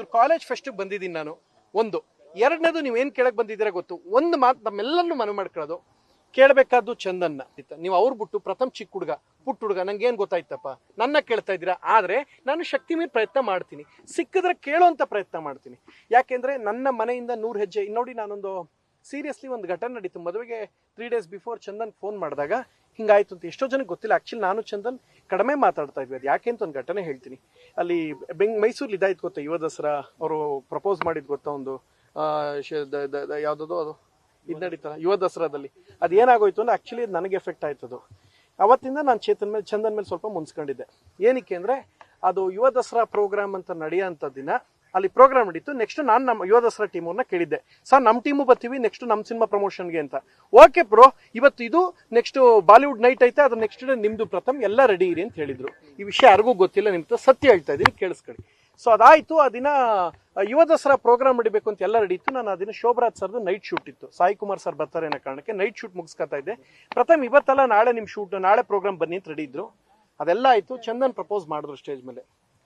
ಇವ್ರು ಕಾಲೇಜ್ ಫೆಸ್ಟಿಗೆ ಬಂದಿದ್ದೀನಿ ನಾನು. ಒಂದು. ಎರಡನೇದು ನೀವೇನು ಕೇಳಕ್ ಬಂದಿದ್ದೀರಾ ಗೊತ್ತು. ಒಂದು ಮಾತು ನಮ್ಮೆಲ್ಲರನ್ನು ಮನವಿ ಮಾಡ್ಕೊಳ್ಳೋದು. ಕೇಳಬೇಕಾದ್ದು ಚಂದನ್ನ. ಆಯ್ತಾ? ನೀವು ಅವ್ರು ಬಿಟ್ಟು ಪ್ರಥಮ ಚಿಕ್ಕ ಹುಡುಗ, ಪುಟ್ಟ ಹುಡುಗ, ನಂಗೆ ಏನು ಗೊತ್ತಾಯ್ತಪ್ಪ? ನನ್ನ ಕೇಳ್ತಾ ಇದ್ದೀರಾ? ಆದರೆ ನಾನು ಶಕ್ತಿ ಮೀರಿ ಪ್ರಯತ್ನ ಮಾಡ್ತೀನಿ. ಸಿಕ್ಕಿದ್ರೆ ಕೇಳೋಂಥ ಪ್ರಯತ್ನ ಮಾಡ್ತೀನಿ. ಯಾಕೆಂದ್ರೆ ನನ್ನ ಮನೆಯಿಂದ ನೂರು ಹೆಜ್ಜೆ ಇನ್ನೋಡಿ ನೋಡಿ ನಾನೊಂದು ಸೀರಿಯಸ್ಲಿ ಒಂದು ಘಟನೆ ನಡೀತು. ಮದುವೆಗೆ three days before Chandan phone ಮಾಡಿದಾಗ ಹಿಂಗಾಯ್ತು ಅಂತ ಎಷ್ಟೋ ಜನಕ್ಕೆ ಗೊತ್ತಿಲ್ಲ. ಆಕ್ಚುಲಿ ನಾನು ಚಂದನ್ ಕಡಿಮೆ ಮಾತಾಡ್ತಾ ಇದ್ವಿ. ಅದು ಯಾಕೆ ಅಂತ ಒಂದು ಘಟನೆ ಹೇಳ್ತೀನಿ. ಅಲ್ಲಿ ಬೆಂಗ್ ಮೈಸೂರಲ್ಲಿ ಇದಾಯ್ತು ಗೊತ್ತಾ? ಯುವ ದಸರಾ, ಅವರು ಪ್ರಪೋಸ್ ಮಾಡಿದ್ ಗೊತ್ತಾ ಒಂದು ಯಾವುದೋ ಅದು? ಇದು ನಡೀತಲ್ಲ, ಯುವ ದಸರಾದಲ್ಲಿ. ಅದು ಏನಾಗೋಯ್ತು ಅಂದ್ರೆ ಆಕ್ಚುಲಿ ನನಗೆ ಎಫೆಕ್ಟ್ ಆಯ್ತದು ಅವತ್ತಿಂದ ನಾನು ಚೇತನ್ ಮೇಲೆ, ಚಂದನ್ ಮೇಲೆ ಸ್ವಲ್ಪ ಮುನ್ಸ್ಕೊಂಡಿದ್ದೆ. ಏನಕ್ಕೆ ಅಂದ್ರೆ ಅದು ಯುವ ದಸರಾ ಪ್ರೋಗ್ರಾಮ್ ಅಂತ ನಡೆಯೋಂಥ ದಿನ ಅಲ್ಲಿ ಪ್ರೋಗ್ರಾಮ್ ನಡೀತು. ನೆಕ್ಸ್ಟ್ ನಾನು ನಮ್ಮ ಯುವ ದಸರಾ ಕೇಳಿದ್ದೆ. ಸರ್ ನಮ್ಮ ಟೀಮು ಬರ್ತೀವಿ ನೆಕ್ಸ್ಟ್ ನಮ್ಮ ಸಿನಿಮಾ ಪ್ರಮೋಷನ್ಗೆ ಅಂತ. ಓಕೆ ಬ್ರೋ ಇವತ್ತು ಇದು ನೆಕ್ಸ್ಟ್ ಬಾಲಿವುಡ್ ನೈಟ್ ಐತೆ ಅದ್ರ ನೆಕ್ಸ್ಟ್ ಡೇ ನಿಮ್ದು ಪ್ರಥಮ್, ಎಲ್ಲ ರೆಡಿ ಇರಿ ಅಂತ ಹೇಳಿದ್ರು. ಈ ವಿಷಯ ಯಾರಿಗೂ ಗೊತ್ತಿಲ್ಲ ನಿಮ್ದು ಸತ್ಯ ಹೇಳ್ತಾ ಇದ್ದೀನಿ, ಕೇಳಿಸ್ಕೊಳ್ಳಿ. ಸೊ ಅದಾಯ್ತು, ಆ ದಿನ ಯುವ ದಸರಾ ಪ್ರೋಗ್ರಾಮ್ ನಡಿಬೇಕು ಅಂತ ಎಲ್ಲ ರೆಡಿ ಇತ್ತು. ನಾನು ಆ ದಿನ ಶೋಭರಾಜ್ ಸರ್ದು ನೈಟ್ ಶೂಟ್ ಇತ್ತು. ಸಾಯಿ ಕುಮಾರ್ ಸರ್ ಬರ್ತಾರೆ ಅನ್ನೋ ಕಾರಣಕ್ಕೆ ನೈಟ್ ಶೂಟ್ ಮುಗಿಸ್ಕೊತಾ ಇದ್ದೆ. ಪ್ರಥಮ್ ಇವತ್ತಲ್ಲ ನಾಳೆ ನಿಮ್ಮ ಶೂಟ್ ನಾಳೆ ಪ್ರೋಗ್ರಾಮ್ ಬನ್ನಿ ಅಂತ ರೆಡಿ ಇದ್ರು. ಅದೆಲ್ಲ ಆಯಿತು. ಚಂದನ್ ಪ್ರಪೋಸ್ ಮಾಡಿದ್ರು ಸ್ಟೇಜ್ ಮೇಲೆ.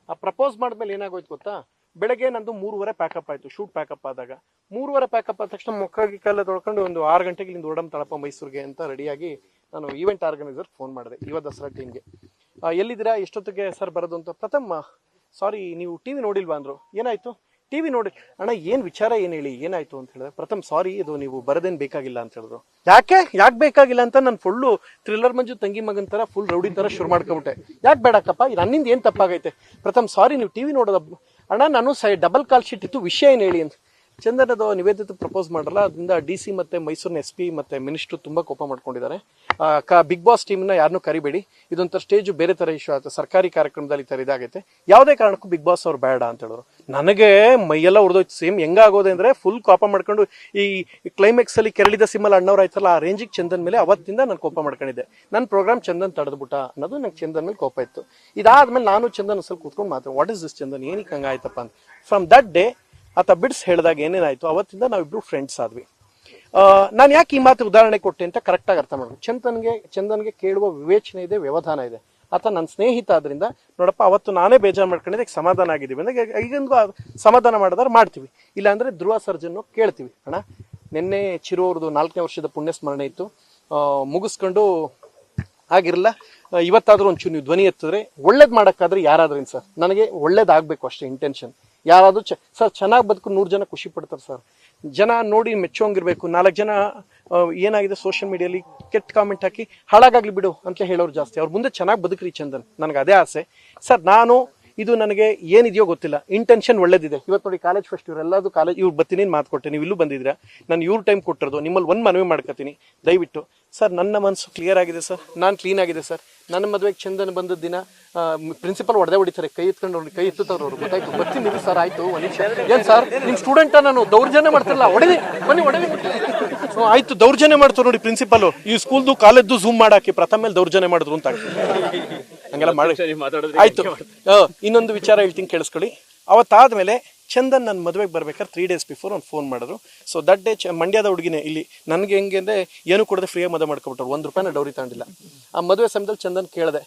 ಆ ಪ್ರಪೋಸ್ ಮಾಡಿದ್ಮೇಲೆ ಏನಾಗೋಯ್ತು ಗೊತ್ತಾ? ಬೆಳಗ್ಗೆ ನಂದು ಮೂರುವರೆ ಪ್ಯಾಕಪ್ ಆಯ್ತು ಶೂಟ್ ಪ್ಯಾಕಪ್ ಆದಾಗ. ಮೂರುವರೆ ಪ್ಯಾಕಪ್ ಆದ ತಕ್ಷಣ ಮೊಕ್ಕಾಗಿ ಕಾಲ ತೊಳ್ಕೊಂಡು ಒಂದು ಆರು ಗಂಟೆಗೆ ಇಲ್ಲಿಂದ ಓಡಮ್ ತಳಪ ಮೈಸೂರಿಗೆ ಅಂತ ರೆಡಿಯಾಗಿ ನಾನು ಈವೆಂಟ್ ಆರ್ಗನೈಸರ್ ಫೋನ್ ಮಾಡಿದೆ ಯುವ ದಸರಾ ಟೀಮ್ಗೆ ಎಲ್ಲಿದ್ದೀರಾ? ಎಷ್ಟೊತ್ತಿಗೆ ಸರ್ ಬರೋದು ಅಂತ? ಪ್ರಥಮ ಸಾರಿ ನೀವು ಟಿವಿ ನೋಡಿಲ್ವಾ ಅಂದ್ರು? ಏನಾಯ್ತು? ಟಿವಿ ನೋಡಿ, ಅಣ್ಣ, ಏನು ವಿಚಾರ ಏನು ಹೇಳಿ? ಏನಾಯ್ತು ಅಂತ ಹೇಳಿದ್ರೆ ಪ್ರಥಮ್ ಸಾರಿ ಇದು ನೀವು ಬರೋದೇನು ಬೇಕಾಗಿಲ್ಲ ಅಂತ ಹೇಳಿದ್ರು. ಯಾಕೆ? ಯಾಕೆ ಬೇಕಾಗಿಲ್ಲ ಅಂತ ನಾನು ಫುಲ್ಲು ಥ್ರಿಲ್ಲರ್ ಮಂಜು ತಂಗಿ ಮಗನ ಥರ ಫುಲ್ ರೌಡಿ ಥರ ಶುರು ಮಾಡ್ಕೊಬಿಟ್ಟೆ. ಯಾಕೆ ಬೇಡಕ್ಕಪ್ಪ? ನನ್ನಿಂದ ಏನು ತಪ್ಪಾಗೈತೆ? ಪ್ರಥಮ್ ಸಾರಿ ನೀವು ಟಿ ವಿ ನೋಡೋದ ಅಣ್ಣ ನಾನು ಡಬಲ್ ಕಾಲ್ ಶೀಟ್ ಇತ್ತು. ವಿಷಯ ಏನು ಹೇಳಿ ಅಂತ. ಚಂದನದು ನಿವೇದಿತ ಪ್ರಪೋಸ್ ಮಾಡಲ್ಲ ಅದರಿಂದ ಡಿ ಸಿ ಮತ್ತೆ ಮೈಸೂರಿನ ಎಸ್ ಪಿ ಮತ್ತೆ ಮಿನಿಸ್ಟರ್ ತುಂಬಾ ಕೋಪ ಮಾಡ್ಕೊಂಡಿದ್ದಾರೆ. ಬಿಗ್ ಬಾಸ್ ಟೀಮ್ನ ಯಾರನ್ನೂ ಕರಿಬೇಡಿ. ಇದೊಂಥರ ಸ್ಟೇಜ್ ಬೇರೆ ತರ ಇಶ್ಯೂ ಆಯ್ತು ಸರ್ಕಾರಿ ಕಾರ್ಯಕ್ರಮದಲ್ಲಿ ಈ ಥರ ಇದಾಗೈತೆ. ಯಾವುದೇ ಕಾರಣಕ್ಕೂ ಬಿಗ್ ಬಾಸ್ ಅವ್ರು ಬೇಡ ಅಂತ ಹೇಳಿದ್ರು. ನನಗೆ ಮೈಯೆಲ್ಲ ಉರಿದೋಯ್ತು. ಸೇಮ್ ಹೆಂಗಾಗೋದೆ ಅಂದ್ರೆ ಫುಲ್ ಕೋಪ ಮಾಡ್ಕೊಂಡು ಈ ಕ್ಲೈಮ್ಯಾಕ್ಸ್ ಅಲ್ಲಿ ಕೆರಳಿದ ಸಿಮ್ಮಲ್ ಅಣ್ಣವ್ರ ಆಯ್ತಲ್ಲ, ಆ ರೇಂಜಿಗೆ ಚಂದನ್ ಮೇಲೆ ಅವತ್ತಿಂದ ನಾನು ಕೋಪ ಮಾಡ್ಕೊಂಡಿದ್ದೆ. ನನ್ನ ಪ್ರೋಗ್ರಾಮ್ ಚಂದನ್ ತಡೆದ್ಬಿಟ್ಟ ಅನ್ನೋದು ನಂಗೆ ಚಂದನ್ ಮೇಲೆ ಕೋಪ ಇತ್ತು. ಇದಾದ್ಮೇಲೆ ನಾನು ಚಂದನ್ ಸ್ವಲ್ಪ ಕೂತ್ಕೊಂಡು ಮಾತಾಡ ವಾಟ್ ಇಸ್ ದಿಸ್ ಚಂದನ್? ಏನಕ್ಕೆ ಹಂಗಾಯ್ತಪ್ಪ ಅಂತ. ಫ್ರಮ್ ದಟ್ ಡೇ ಆತ ಬಿಡ್ಸ್ ಹೇಳಿದಾಗ ಏನೇನಾಯ್ತು? ಅವತ್ತಿಂದ ನಾವಿಬ್ರು ಫ್ರೆಂಡ್ಸ್ ಆದ್ವಿ. ನಾನು ಯಾಕೆ ಈ ಮಾತು ಉದಾಹರಣೆ ಕೊಟ್ಟೆ ಅಂತ ಕರೆಕ್ಟಾಗಿ ಅರ್ಥ ಮಾಡ್ಬೇಕು ಚಂದನ್ಗೆ ಚಂದನ್ಗೆ ಕೇಳುವ ವಿವೇಚನೆ ಇದೆ, ವ್ಯವಧಾನ ಇದೆ. ಆತ ನನ್ನ ಸ್ನೇಹಿತ ಆದ್ರಿಂದ, ನೋಡಪ್ಪ, ಅವತ್ತು ನಾನೇ ಬೇಜಾರು ಮಾಡ್ಕೊಂಡಿದ್ದೆ ಈಗ ಸಮಾಧಾನ ಆಗಿದ್ದೀವಿ. ಅಂದ್ರೆ ಈಗಂದು ಸಮಾಧಾನ ಮಾಡಿದ್ರೆ ಮಾಡ್ತೀವಿ. ಇಲ್ಲಾಂದ್ರೆ ಧ್ರುವ ಸರ್ಜನ್ನು ಕೇಳ್ತೀವಿ. ಅಣ್ಣ, ನಿನ್ನೆ ಚಿರುವವ್ರದ್ದು ನಾಲ್ಕನೇ ವರ್ಷದ ಪುಣ್ಯ ಸ್ಮರಣೆ ಇತ್ತು ಮುಗಿಸ್ಕೊಂಡು ಆಗಿರಲ್ಲ ಇವತ್ತಾದ್ರೂ ಒಂಚೂರು ನೀವು ಧ್ವನಿ ಎತ್ತಿದ್ರೆ ಒಳ್ಳೇದು ಮಾಡೋಕ್ಕಾದ್ರೆ ಯಾರಾದ್ರಿಂದ ಸರ್? ನನಗೆ ಒಳ್ಳೇದಾಗಬೇಕು ಅಷ್ಟೇ ಇಂಟೆನ್ಷನ್ ಯಾರಾದ್ರೂ ಚ, ಸರ್ ಚೆನ್ನಾಗಿ ಬದುಕು, ನೂರು ಜನ ಖುಷಿ ಪಡ್ತಾರೆ ಸರ್. ಜನ ನೋಡಿ ಮೆಚ್ಚೋಂಗಿರ್ಬೇಕು. ನಾಲ್ಕು ಜನ ಏನಾಗಿದೆ ಸೋಷಿಯಲ್ ಮೀಡಿಯಲ್ಲಿ ಕೆಟ್ಟ ಕಾಮೆಂಟ್ ಹಾಕಿ ಹಾಳಾಗಾಗ್ಲಿ ಬಿಡು ಅಂತ ಹೇಳೋರು ಜಾಸ್ತಿ. ಅವ್ರ ಮುಂದೆ ಚೆನ್ನಾಗಿ ಬದುಕ್ರಿ ಚಂದನ್. ನನಗೆ ಅದೇ ಆಸೆ. ಸರ್, ನಾನು ಇದು ನನಗೆ ಏನಿದೆಯೋ ಗೊತ್ತಿಲ್ಲ. ಇಂಟೆನ್ಷನ್ ಒಳ್ಳೇದಿದೆ. ಇವತ್ತು ನೋಡಿ ಕಾಲೇಜ್ ಫಸ್ಟ್ ಇವರೆಲ್ಲದು ಕಾಲೇಜ್ ಇವ್ರು ಬರ್ತೀನಿ ಮಾತು ಕೊಟ್ಟೆ. ನೀವು ಇಲ್ಲೂ ಬಂದಿದ್ದೀರಾ? ನಾನು ಇವ್ರ ಟೈಮ್ ಕೊಟ್ಟಿರೋದು. ನಿಮ್ಮಲ್ಲಿ ಒಂದು ಮನವಿ ಮಾಡ್ಕೊತೀನಿ. ದಯವಿಟ್ಟು. ಸರ್, ನನ್ನ ಮನಸ್ಸು ಕ್ಲಿಯರ್ ಆಗಿದೆ ಸರ್. ನಾನು ಕ್ಲೀನ್ ಆಗಿದೆ ಸರ್. ನನ್ನ ಮದುವೆಗೆ ಚಂದನ್ ಬಂದ ದಿನ ಪ್ರಿನ್ಸಿಪಲ್ ಹೊಡೆದೇ ಹೊಡಿತಾರೆ. ಕೈ ಎತ್ಕೊಂಡು ಅವ್ರು ಕೈ ಎತ್ತುತ್ತವ್ರು ಅವ್ರು ಗೊತ್ತಾಯ್ತು? ಬರ್ತೀನಿ ಸರ್. ಆಯಿತು ಏನು ಸರ್? ನಿಮ್ಮ ಸ್ಟೂಡೆಂಟ ನಾನು? ದೌರ್ಜನ್ಯ ಮಾಡ್ತಿರಲ್ಲ ಹೊಡೆದಿ ಬನ್ನಿ ಒಡೆದಿ ಆಯ್ತು ದೌರ್ಜನ್ಯ ಮಾಡ್ತಾರೆ ನೋಡಿ ಪ್ರಿನ್ಸಿಪಲ್ ಈ ಸ್ಕೂಲ್ದು ಕಾಲೇಜ್ದು ಝೂಮ್ ಮಾಡಾಕಿ ಪ್ರಥಮ ಮೇಲೆ ದೌರ್ಜನ್ಯ ಮಾಡಿದ್ರು ಅಂತ ಹಂಗೆಲ್ಲ ಮಾಡಿ. ಆಯ್ತು. ಇನ್ನೊಂದು ವಿಚಾರ ಹೇಳ್ತೀನಿ ಕೇಳಿಸ್ಕೊಳ್ಳಿ. ಅವತ್ತಾದ್ಮೇಲೆ ಚಂದನ್ ನನ್ನ ಮದುವೆಗೆ ಬರ್ಬೇಕಾದ್ರೆ ತ್ರೀ ಡೇಸ್ ಬಿಫೋರ್ ಒಂದು ಫೋನ್ ಮಾಡಿದ್ರು. ಸೊ ದಟ್ ಡೇ ಚ ಮಂಡ್ಯದ ಹುಡುಗಿನೇ ಇಲ್ಲಿ ನನಗೆ ಹೆಂಗೆ ಅಂದರೆ ಏನು ಕೊಡದೆ ಫ್ರೀಯಾಗಿ ಮದುವೆ ಮಾಡ್ಕೊಬಿಟ್ರು ಒಂದು ರೂಪಾಯಿನ ಡೌರಿ ತಗೊಂಡಿಲ್ಲ. ಆ ಮದುವೆ ಸಮಯದಲ್ಲಿ ಚಂದನ್ ಕೇಳಿದೆ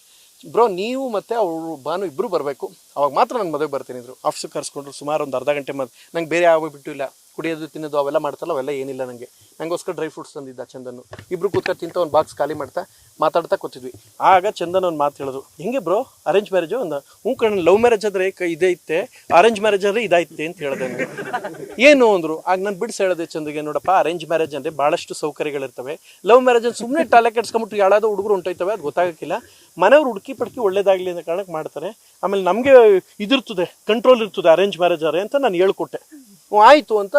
ಬ್ರೋ ನೀವು ಮತ್ತೆ ಅವರು ಬಾನು ಇಬ್ಬರು ಬರಬೇಕು. ಅವಾಗ ಮಾತ್ರ ನಾನು ಮದುವೆ ಬರ್ತೀನಿ ಇದ್ರು ಆಫೀಸಿಗೆ ಕರ್ಸ್ಕೊಂಡ್ರು ಸುಮಾರು ಒಂದು ಅರ್ಧ ಗಂಟೆ ಮದ್ ನಂಗೆ ಬೇರೆ ಆಗೋಗ್ಬಿಟ್ಟು ಬಿಟ್ಟು ಇಲ್ಲ ಕುಡಿಯೋದು, ತಿನ್ನೋದು ಅವೆಲ್ಲ ಮಾಡ್ತಾರಲ್ಲ, ಅವೆಲ್ಲ ಏನಿಲ್ಲ ನನಗೆ ನನಗೋಸ್ಕರ ಡ್ರೈ ಫ್ರೂಟ್ಸ್ ತಂದಿದ್ದ ಚಂದನ್ನು. ಇಬ್ರು ಕೂತ್ಕೊಂಡು ತಿಂತ ಒಂದು ಬಾಕ್ಸ್ ಖಾಲಿ ಮಾಡ್ತಾ ಮಾತಾಡ್ತಾ ಕೂತಿದ್ವಿ. ಆಗ ಚಂದನ್ ಒಂದು ಮಾತು ಹೇಳೋದು, ಹೆಂಗೆ ಬ್ರೋ ಅರೇಂಜ್ ಮ್ಯಾರೇಜು ಒಂದು? ಹ್ಞೂ ಕಣ ಲವ್ ಮ್ಯಾರೇಜ್ ಆದರೆ ಇದೇ ಇತ್ತೆ. ಅರೇಂಜ್ ಮ್ಯಾರೇಜ್ ಅಂದರೆ ಇದಾಯ್ತೆ ಅಂತ ಹೇಳಿದೆ ನನಗೆ ಏನು? ಅಂದರು. ಆಗ ನಾನು ಬಿಡಿಸಿ ಹೇಳಿದೆ ಚಂದಗೆ ನೋಡಪ್ಪ ಅರೇಂಜ್ ಮ್ಯಾರೇಜ್ ಅಂದರೆ ಭಾಳಷ್ಟು ಸೌಕರ್ಯಗಳಿರ್ತವೆ. ಲವ್ ಮ್ಯಾರೇಜ್ ಅಂದ್ರೆ ಸುಮ್ಮನೆ ಟಾಲೆ ಕೆಡ್ಸ್ಕೊಂಬಿಟ್ಟು ಯಾವ್ದಾದ್ರು ಹುಡುಗರು ಹೊಂಟೋಯ್ತವೆ, ಅದು ಗೊತ್ತಾಗಕ್ಕಿಲ್ಲ. ಮನೆಯವ್ರು ಹುಡುಕಿ ಪಡ್ಕಿ ಒಳ್ಳೇದಾಗಲಿ ಅಂತ ಕಾರಣಕ್ಕೆ ಮಾಡ್ತಾರೆ. ಆಮೇಲೆ ನಮಗೆ ಇದಿರ್ತದೆ ಕಂಟ್ರೋಲ್ ಇರ್ತದೆ ಅರೇಂಜ್ ಮ್ಯಾರೇಜ್ ಅರೆ ಅಂತ ನಾನು ಹೇಳ್ಕೊಟ್ಟೆ. ಆಯ್ತು ಅಂತ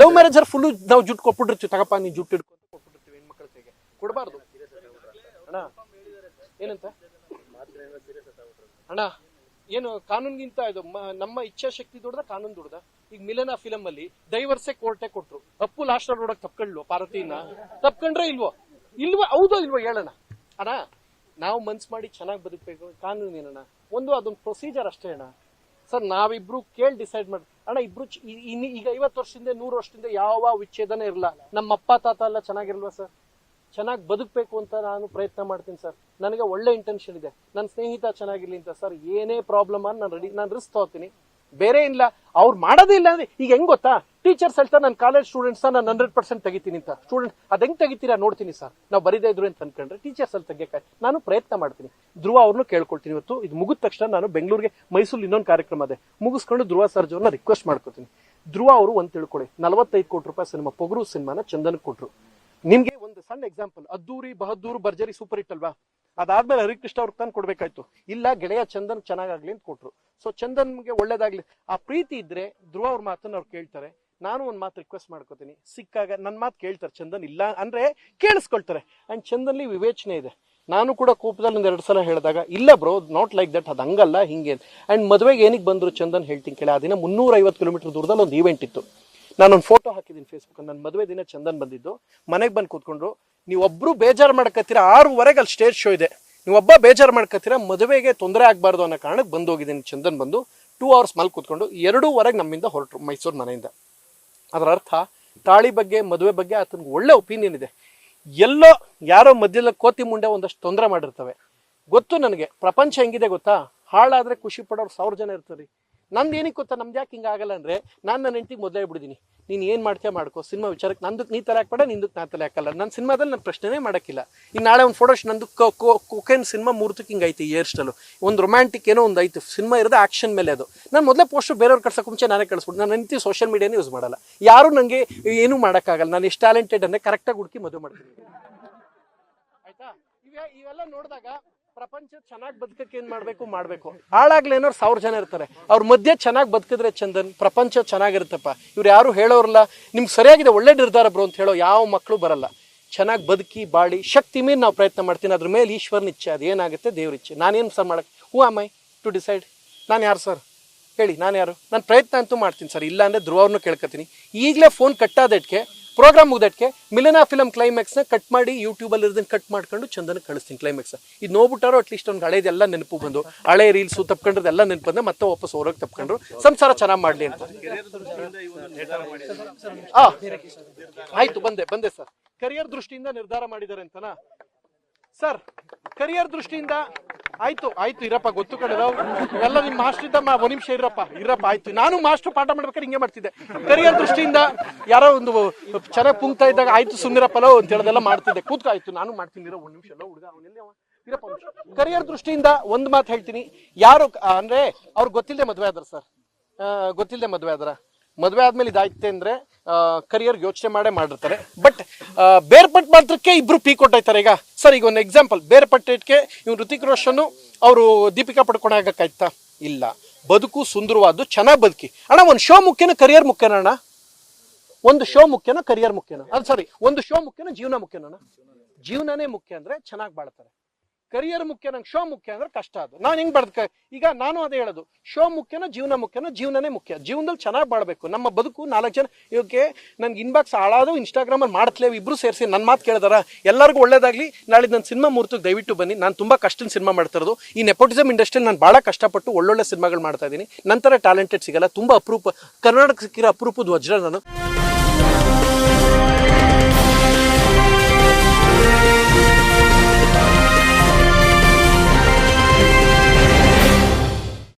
ಲವ್ ಮ್ಯಾರೇಜ್ ಫುಲ್ಲು ನಾವು ಜುಟ್ ಕೊಟ್ಬಿಟ್ಟಿರ್ತೀವಿ. ತಗಪ್ಪ ನೀ ಜುಟ್ ಇಟ್ಕೊಂಡು ಕೊಟ್ಬಿಟ್ಟಿರ್ತೀವಿ ಹೆಣ್ಮಕ್ಳ ಕೈಗೆ ಕೊಡಬಾರ್ದು. ಅಣ್ಣ ಏನಂತ? ಅಣ್ಣ ಏನು ಕಾನೂನ್ಗಿಂತ ಇದು ನಮ್ಮ ಇಚ್ಛಾಶಕ್ತಿ ದೊಡ್ಡದ ಕಾನೂನು ದೊಡ್ಡದ ಈಗ ಮಿಲನ ಫಿಲಮ್ ಅಲ್ಲಿ ಡೈವರ್ಸೇ ಕೋರ್ಟೆ ಕೊಟ್ರು. ಅಪ್ಪು ಲಾಸ್ಟ್ ನೋಡಕ್ ತಪ್ಕೊಂಡ್ಲು ಪಾರ್ವತಿನ. ತಪ್ಕೊಂಡ್ರೆ ಇಲ್ವೋ? ಇಲ್ವೋ ಹೌದೋ ಇಲ್ವೋ ಹೇಳೋಣ. ಅಣ್ಣ ನಾವು ಮನ್ಸ್ ಮಾಡಿ ಚೆನ್ನಾಗಿ ಬದುಕಬೇಕು. ಕಾನೂನು ಏನಣ್ಣ? ಒಂದು ಅದೊಂದು ಪ್ರೊಸೀಜರ್ ಅಷ್ಟೇ ಅಣ್ಣ. ಸರ್ ನಾವಿಬ್ರು ಕೇಳಿ ಡಿಸೈಡ್ ಮಾಡಿ ಅಣ್ಣ, ಇಬ್ರು ಈಗ ಐವತ್ತು ವರ್ಷದಿಂದ ನೂರು ವರ್ಷದಿಂದ ಯಾವ ವಿಚ್ಛೇದನ ಇರಲ್ಲ ನಮ್ಮ ಅಪ್ಪ ತಾತ ಎಲ್ಲ ಚೆನ್ನಾಗಿರಲ್ವಾ ಸರ್? ಚೆನ್ನಾಗಿ ಬದುಕಬೇಕು ಅಂತ ನಾನು ಪ್ರಯತ್ನ ಮಾಡ್ತೀನಿ ಸರ್. ನನಗೆ ಒಳ್ಳೆ ಇಂಟೆನ್ಷನ್ ಇದೆ. ನನ್ನ ಸ್ನೇಹಿತ ಚೆನ್ನಾಗಿರ್ಲಿ ಅಂತ ಸರ್. ಏನೇ ಪ್ರಾಬ್ಲಮ್ ನಾನು ರೆಡಿ ನಾನು ರಿಸ್ಕ್ ತಗೋತೀನಿ. ಬೇರೆ ಇಲ್ಲ. ಅವ್ರು ಮಾಡೋದೇ ಇಲ್ಲ ಅಂದ್ರೆ ಈಗ ಹೆಂಗ್ ಗೊತ್ತಾ? ಟೀಚರ್ಸ್ ಹೇಳ್ತಾರೆ ನನ್ನ ಕಾಲೇಜ್ ಸ್ಟೂಡೆಂಟ್ಸ್ ನಾನು ಹಂಡ್ರೆಡ್ ಪರ್ಸೆಂಟ್ ತೆಗಿತೀನಿ ಅಂತ. ಸ್ಟೂಡೆಂಟ್ ಅದ್ ಹೆಂಗ್ ತೆಗಿತೀರಾ? ನೋಡ್ತೀನಿ ಸರ್. ನಾವು ಬರೀದೇ ಇದ್ರು ಅಂತ ಅನ್ಕೊಂಡ್ರೆ ಟೀಚರ್ಸ್ ಅಲ್ಲಿ ತೆಗಿಯಕ್ಕೆ ನಾನು ಪ್ರಯತ್ನ ಮಾಡ್ತೀನಿ. ಧ್ರುವ ಅವ್ರನ್ನೂ ಕೇಳ್ಕೊಳ್ತೀನಿ ಇವತ್ತು. ಇದು ಮುಗಿದ ತಕ್ಷಣ ನಾನು ಬೆಂಗಳೂರಿಗೆ ಮೈಸೂರು ಇನ್ನೊಂದು ಕಾರ್ಯಕ್ರಮ ಅದೇ ಮುಗಿಸ್ಕೊಂಡು ಧ್ರುವ ಸರ್ಜ್ ಅವ್ರನ್ನ ರಿಕ್ವೆಸ್ಟ್ ಮಾಡ್ಕೊತೀನಿ. ಧ್ರುವ ಅವರು ಒಂದ್ ತಿಳ್ಕೊಳ್ಳಿ ನಲವತ್ತೈದು ಕೋಟಿ ರೂಪಾಯಿ ಸಿನಿಮಾ, ಪೊಗರು ಸಿನಿಮಾನ ಚಂದನ್ ಕೊಟ್ರು. ನಿಮ್ಗೆ ಒಂದು ಸಣ್ಣ ಎಕ್ಸಾಂಪಲ್ ಅದ್ದೂರಿ, ಬಹದ್ದೂರ್, ಭರ್ಜರಿ ಸೂಪರ್ ಹಿಟ್ ಅಲ್ವಾ? ಅದಾದ್ಮೇಲೆ ಹರಿಕೃಷ್ಣ ಅವ್ರಿಗೆ ತಂದು ಕೊಡ್ಬೇಕಾಯ್ತು. ಇಲ್ಲ, ಗೆಳೆಯ ಚಂದನ್ ಚೆನ್ನಾಗಾಗ್ಲಿ ಅಂತ ಕೊಟ್ರು. ಸೊ ಚಂದನ್ಗೆ ಒಳ್ಳೇದಾಗ್ಲಿ. ಆ ಪ್ರೀತಿ ಇದ್ರೆ ಧ್ರುವ ಅವ್ರ ಮಾತನ್ನ ಅವ್ರು ಕೇಳ್ತಾರೆ. ನಾನು ಒಂದ್ ಮಾತು ರಿಕ್ವೆಸ್ಟ್ ಮಾಡ್ಕೋತೀನಿ. ಸಿಕ್ಕಾಗ ನನ್ನ ಮಾತು ಕೇಳ್ತಾರೆ, ಚಂದನ್ ಇಲ್ಲ ಅಂದ್ರೆ ಕೇಳಿಸ್ಕೊಳ್ತಾರೆ. ಅಂಡ್ ಚಂದನ್ಲಿ ವಿವೇಚನೆ ಇದೆ. ನಾನು ಕೂಡ ಕೋಪದಲ್ಲಿ ಒಂದು ಎರಡು ಸಲ ಹೇಳಿದಾಗ, ಇಲ್ಲ ಬ್ರೋ ನಾಟ್ ಲೈಕ್ ದಟ್ ಅದು ಹಂಗಲ್ಲ, ಹಿಂಗೆ ಅಂಡ್ ಮದುವೆಗೆ ಏನಕ್ಕೆ ಬಂದ್ರು ಚಂದನ್ ಹೇಳ್ತೀನಿ ಕೇಳಿ. ಆ ದಿನ ಮುನ್ನೂರ ಐವತ್ತು ಕಿಲೋಮೀಟರ್ ದೂರದಲ್ಲಿ ಒಂದು ಈವೆಂಟ್ ಇತ್ತು. ನಾನೊಂದು ಫೋಟೋ ಹಾಕಿದ್ದೀನಿ ಫೇಸ್ಬುಕ್ ನನ್ನ ಮದುವೆ ದಿನ ಚಂದನ್ ಬಂದಿದ್ದು. ಮನೆಗೆ ಬಂದು ಕೂತ್ಕೊಂಡ್ರು. ನೀವೊಬ್ಬರು ಬೇಜಾರು ಮಾಡಕತ್ತೀರ? ಆರೂವರೆಗೆ ಅಲ್ಲಿ ಸ್ಟೇಜ್ ಶೋ ಇದೆ. ನೀವೊಬ್ಬ ಬೇಜಾರು ಮಾಡ್ಕೋತೀರ ಮದುವೆಗೆ ತೊಂದರೆ ಆಗಬಾರ್ದು ಅನ್ನೋ ಕಾರಣಕ್ಕೆ ಬಂದು ಹೋಗಿದ್ದೀನಿ ಚಂದನ್ ಬಂದು ಟೂ ಅವರ್ಸ್ ಮಲ್ ಕೂತ್ಕೊಂಡು ಎರಡೂವರೆಗೆ ನಮ್ಮಿಂದ ಹೊರಟರು ಮೈಸೂರು ಮನೆಯಿಂದ. ಅದರ ಅರ್ಥ, ತಾಳಿ ಬಗ್ಗೆ, ಮದುವೆ ಬಗ್ಗೆ ಆತನಿಗೆ ಒಳ್ಳೆ ಒಪಿನಿಯನ್ ಇದೆ. ಎಲ್ಲೋ ಯಾರೋ ಮಧ್ಯದಲ್ಲಿ ಕೋತಿ ಮುಂಡೆ ಒಂದಷ್ಟು ತೊಂದರೆ ಮಾಡಿರ್ತವೆ. ಗೊತ್ತು ನನಗೆ, ಪ್ರಪಂಚ ಹೆಂಗಿದೆ ಗೊತ್ತಾ? ಹಾಳಾದರೆ ಖುಷಿ ಪಡೋರು ಸಾವಿರ ಜನ ಇರ್ತಾರೆ. ನಂದು ಏನಕ್ಕೆ ಗೊತ್ತಾ? ನಮ್ದು ಯಾಕೆ ಹಿಂಗೆ ಆಗಲ್ಲ ಅಂದ್ರೆ ನಾನು ನನ್ನ ಹೆಂಡತಿಗೆ ಮೊದಲೇ ಬಿಡಿದೀನಿ ನೀನು ಏನು ಮಾಡ್ತೀಯ ಮಾಡ್ಕೋ. ಸಿನಿಮಾ ವಿಚಾರಕ್ಕೆ ನಂದಕ್ಕೆ ನೀ ತಲೆ ಹಾಕ್ಬೇಡ ನಿಂದಕ್ಕೆ ನಾ ತಲೆ ಹಾಕಲ್ಲ. ನನ್ನ ಸಿನಿಮಾದಲ್ಲಿ ನಾನು ಪ್ರಶ್ನೆನೇ ಮಾಡೋಕ್ಕಿಲ್ಲ. ಇನ್ನು ನಾಳೆ ಒಂದು ಫೋಟೋ ನಂದು ಕೊಕೇನ್ ಸಿನಿಮಾ ಮೂರ್ತಕ್ಕೆ ಹಿಂಗೆ ಐತಿ ಏರ್ ಸ್ಟೈಲು ಒಂದು ರೊಮ್ಯಾಂಟಿಕ್ ಏನೋ ಒಂದು ಐತೆ. ಸಿನಿಮಾ ಇರೋದು ಆಕ್ಷನ್ ಮೇಲೆ ಅದು. ನಾನು ಮೊದಲೇ ಪೋಸ್ಟ್ ಬೇರೆಯವ್ರು ಕಳ್ಸೋಕೆ ಮುಂಚೆ ನಾನೇ ಕಳಿಸ್ಬಿಟ್ಟು, ನಾನು ಹೆಂಡತಿ ಸೋಷಿಯಲ್ ಮೀಡಿಯಾನೇ ಯೂಸ್ ಮಾಡಲ್ಲ. ಯಾರು ನನಗೆ ಏನೂ ಮಾಡೋಕ್ಕಾಗಲ್ಲ. ನಾನು ಎಷ್ಟು ಟ್ಯಾಲೆಂಟೆಡ್ ಅಂದರೆ ಕರೆಕ್ಟಾಗಿ ಹುಡುಕಿ ಮದುವೆ ಮಾಡ್ತೀನಿ. ಆಯಿತಾ? ಇವೆ- ಇವೆಲ್ಲ ನೋಡಿದಾಗ ಪ್ರಪಂಚ ಚೆನ್ನಾಗಿ ಬದುಕಕ್ಕೆ ಏನ್ ಮಾಡ್ಬೇಕು ಮಾಡ್ಬೇಕು. ಹಾಳಾಗ್ಲೇನೋರ್ ಸಾವಿರ ಜನ ಇರ್ತಾರೆ. ಅವ್ರ ಮಧ್ಯೆ ಚೆನ್ನಾಗಿ ಬದುಕಿದ್ರೆ ಚಂದನ್, ಪ್ರಪಂಚ ಚೆನ್ನಾಗಿರುತ್ತಪ್ಪ. ಇವ್ರು ಯಾರು ಹೇಳೋರಲ್ಲ ನಿಮ್ಗೆ ಸರಿಯಾಗಿದೆ, ಒಳ್ಳೆ ನಿರ್ಧಾರ ಬ್ರೋ ಅಂತ ಹೇಳೋ ಯಾವ ಮಕ್ಕಳು ಬರಲ್ಲ. ಚೆನ್ನಾಗಿ ಬದುಕಿ, ಬಾಳಿ, ಶಕ್ತಿ ಮೇಲೆ ನಾವು ಪ್ರಯತ್ನ ಮಾಡ್ತೀನಿ. ಅದ್ರ ಮೇಲೆ ಈಶ್ವರನ ಇಚ್ಛೆ ಅದು ಏನಾಗುತ್ತೆ ದೇವ್ರ ಇಚ್ಛೆ. ನಾನೇನು ಸರ್ ಮಾಡಕ್ಕೆ who am I to decide ನಾನು ಯಾರು ಸರ್? ಹೇಳಿ, ನಾನು ಯಾರು? ನಾನು ಪ್ರಯತ್ನ ಅಂತೂ ಮಾಡ್ತೀನಿ ಸರ್. ಇಲ್ಲ ಅಂದ್ರೆ ಧ್ರುವವ್ರನ್ನೂ ಕೇಳ್ಕೊತೀನಿ ಈಗಲೇ ಫೋನ್ ಕಟ್ಟಾದಟ್ಕೆ ಪ್ರೋಗ್ರಾಮ್ ಮುಗ್ದಟ್ಕೆ ಮಿಲನಾ ಫಿಲಮ್ ಕ್ಲೈಮ್ಯಾಕ್ಸ್ನ ಕಟ್ ಮಾಡಿ ಯೂಟ್ಯೂಬಲ್ಲಿ ಇರೋದನ್ನ ಕಟ್ ಮಾಡ್ಕೊಂಡು ಚಂದನ ಕಳಿಸ್ತೀನಿ ಕ್ಲೈಮ್ಯಾಕ್ಸ್ ಇದು ನೋಡ್ಬಿಟ್ಟಾರೋ ಅಟ್ಲೀಸ್ಟ್ ಒಂದು ಹಳೇದೆಲ್ಲ ನೆನಪು ಬಂದು, ಹಳೆ ರೀಲ್ಸು ತಪ್ಕೊಂಡ್ರದೆಲ್ಲ ನೆನಪು ಬಂದ್ರೆ ಮತ್ತೆ ವಾಪಸ್ ಹೊರಗೆ ತಪ್ಕೊಂಡ್ರು. ಸಂಸಾರ ಚೆನ್ನಾಗಿ ಮಾಡಲಿ ಅಂತ. ಆಯ್ತು, ಬಂದೆ ಬಂದೆ ಸರ್ ಕರಿಯರ್ ದೃಷ್ಟಿಯಿಂದ ನಿರ್ಧಾರ ಮಾಡಿದ್ದಾರೆ ಅಂತನಾ? ಸರ್ ಕರಿಯರ್ ದೃಷ್ಟಿಯಿಂದ ಆಯ್ತು ಆಯ್ತು ಇರಪ್ಪ, ಗೊತ್ತು ಕಡೆ ಎಲ್ಲ ನಿಮ್ಮ ಮಾಸ್ಟರ್ ಇದ್ದ ಒಂದ್ ನಿಮಿಷ ಇರಪ್ಪ ಇರಪ್ಪ, ಆಯ್ತು. ನಾನು ಮಾಸ್ಟರ್ ಪಾಠ ಮಾಡ್ಬೇಕಾದ್ರೆ ಹಿಂಗೆ ಮಾಡ್ತಿದ್ದೆ. ಕರಿಯರ್ ದೃಷ್ಟಿಯಿಂದ ಯಾರೋ ಒಂದು ಚೆನ್ನಾಗಿ ಪುಂಕ್ತಾ ಇದ್ದಾಗ, ಆಯ್ತು ಸುಂದಿರಪ್ಪಲೋ ಅಂತ ಹೇಳೋದೆಲ್ಲ ಮಾಡ್ತಿದ್ದೆ. ಕೂತ್ಕ, ಆಯ್ತು, ನಾನು ಮಾಡ್ತೀನಿ, ಇರೋ ಒಂದ್ ನಿಮಿಷ ಹುಡುಗ ಅವನೆಲ್ಲ ಕರಿಯರ್ ದೃಷ್ಟಿಯಿಂದ ಒಂದ್ ಮಾತು ಹೇಳ್ತೀನಿ. ಯಾರು, ಅಂದ್ರೆ ಅವ್ರಿಗೆ ಗೊತ್ತಿಲ್ಲದೆ ಮದುವೆ ಆದ್ರ ಸರ್. ಗೊತ್ತಿಲ್ಲದೆ ಮದುವೆ ಆದ್ರ. ಮದುವೆ ಆದ್ಮೇಲೆ ಇದಾಯ್ತೆ ಅಂದ್ರೆ ಕರಿಯರ್ ಯೋಚನೆ ಮಾಡೇ ಮಾಡಿರ್ತಾರೆ. ಬಟ್ ಬೇರ್ಪಟ್ ಮಾತ್ರಕ್ಕೆ ಇಬ್ರು ಪೀ ಕೊಟ್ಟಾಯ್ತಾರೆ ಈಗ, ಸರ್, ಈಗ ಒಂದು ಎಕ್ಸಾಂಪಲ್ ಬೇರ್ಪಟ್ಟಿಗೆ ಇವ್ನು ಋತಿಕ್ ರೋಷನ್, ಅವರು ದೀಪಿಕಾ ಪಡ್ಕೊಂಡು ಆಗಕ್ಕಾಯ್ತಾ ಇಲ್ಲ. ಬದುಕು ಸುಂದರವಾದ್ದು, ಚೆನ್ನಾಗಿ ಬದುಕಿ. ಅಣ್ಣ, ಒಂದು ಶೋ ಮುಖ್ಯನ ಕರಿಯರ್ ಮುಖ್ಯನ ಅಣ್ಣ? ಒಂದು ಶೋ ಮುಖ್ಯನ ಕರಿಯರ್ ಮುಖ್ಯನ? ಅದು ಸಾರಿ ಒಂದು ಶೋ ಮುಖ್ಯನ, ಜೀವನ ಮುಖ್ಯನ ಜೀವನನೇ ಮುಖ್ಯ ಅಂದ್ರೆ ಚೆನ್ನಾಗಿ ಬಾಳ್ತಾರೆ. ಕರಿಯರ್ ಮುಖ್ಯ, ನಂಗೆ ಶೋ ಮುಖ್ಯ ಅಂದ್ರೆ ಕಷ್ಟ ಅದು. ನಾನು ಹೆಂಗ್ ಬಡ್ಕ ಈಗ ನಾನು ಅದೇ ಹೇಳೋದು. ಶೋ ಮುಖ್ಯನ, ಜೀವನ ಮುಖ್ಯನ, ಜೀವನನೇ ಮುಖ್ಯ. ಜೀವನದಲ್ಲಿ ಚೆನ್ನಾಗಿ ಬಾಳ್ಬೇಕು. ನಮ್ಮ ಬದುಕು ನಾಲ್ಕು ಜನ ಇವಕ್ಕೆ ನನ್ಗೆ ಇನ್ಬಾಕ್ಸ್ ಹಾಳಾದು ಇನ್ಸ್ಟಾಗ್ರಾಮ್ ಅಲ್ಲಿ ಮಾಡ್ತಲೇ ಇಬ್ರು ಸೇರಿಸಿ ನನ್ನ ಮಾತು ಕೇಳಿದಾರ. ಎಲ್ಲರಿಗೂ ಒಳ್ಳೇದಾಗ್ಲಿ. ನಾಳೆ ನನ್ನ ಸಿನಿಮಾ ಮೂರ್ತಕ್ಕೆ ದಯವಿಟ್ಟು ಬನ್ನಿ. ನಾನು ತುಂಬಾ ಕಷ್ಟದ ಸಿನಿಮಾ ಮಾಡ್ತಾ ಇರೋದು ಈ ನೆಪೋಟಿಸಮ್ ಇಂಡಸ್ಟ್ರಿಯಲ್ಲಿ ನಾನು ಬಹಳ ಕಷ್ಟಪಟ್ಟು ಒಳ್ಳೊಳ್ಳೆ ಸಿನಿಮಾಗಳು ಮಾಡ್ತಾ ಇದ್ದೀನಿ ನಂತರ ಟ್ಯಾಲೆಂಟೆಡ್ ಸಿಗಲ್ಲ. ತುಂಬಾ ಅಪರೂಪ ಕರ್ನಾಟಕ ಸಿಕ್ಕಿರೋ ಅಪರೂಪದ ವಜ್ರ ನಾನು